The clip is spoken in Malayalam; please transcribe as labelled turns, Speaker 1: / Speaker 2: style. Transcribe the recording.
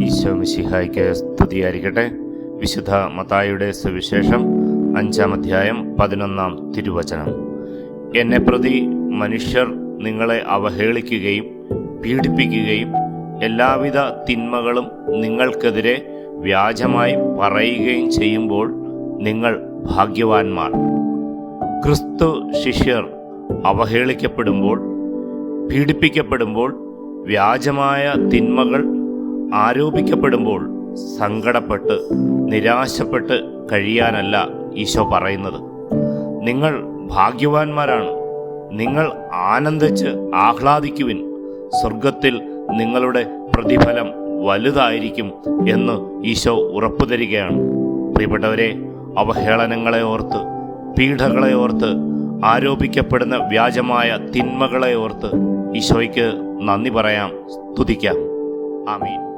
Speaker 1: ഈശോ മിശിഹായ്ക്ക് സ്തുതിയായിരിക്കട്ടെ. വിശുദ്ധ മത്തായിയുടെ സുവിശേഷം അഞ്ചാം അധ്യായം പതിനൊന്നാം തിരുവചനം. എന്നെ പ്രതി മനുഷ്യർ നിങ്ങളെ അവഹേളിക്കുകയും പീഡിപ്പിക്കുകയും എല്ലാവിധ തിന്മകളും നിങ്ങൾക്കെതിരെ വ്യാജമായി പറയുകയും ചെയ്യുമ്പോൾ നിങ്ങൾ ഭാഗ്യവാന്മാർ. ക്രിസ്തു ശിഷ്യർ അവഹേളിക്കപ്പെടുമ്പോൾ പീഡിപ്പിക്കപ്പെടുമ്പോൾ വ്യാജമായ തിന്മകൾ ആരോപിക്കപ്പെടുമ്പോൾ സങ്കടപ്പെട്ട് നിരാശപ്പെട്ട് കഴിയാനല്ല ഈശോ പറയുന്നത്. നിങ്ങൾ ഭാഗ്യവാന്മാരാണ്. നിങ്ങൾ ആനന്ദിച്ച് ആഹ്ലാദിക്കുവിൻ. സ്വർഗത്തിൽ നിങ്ങളുടെ പ്രതിഫലം വലുതായിരിക്കും എന്ന് ഈശോ ഉറപ്പു തരികയാണ്. പ്രിയപ്പെട്ടവരെ അവഹേളനങ്ങളെ ഓർത്ത് പീഡകളെ ഓർത്ത് ആരോപിക്കപ്പെടുന്ന വ്യാജമായ തിന്മകളെ ഓർത്ത് ഈശോയ്ക്ക് നന്ദി പറയാം സ്തുതിക്കാം. ആമീൻ.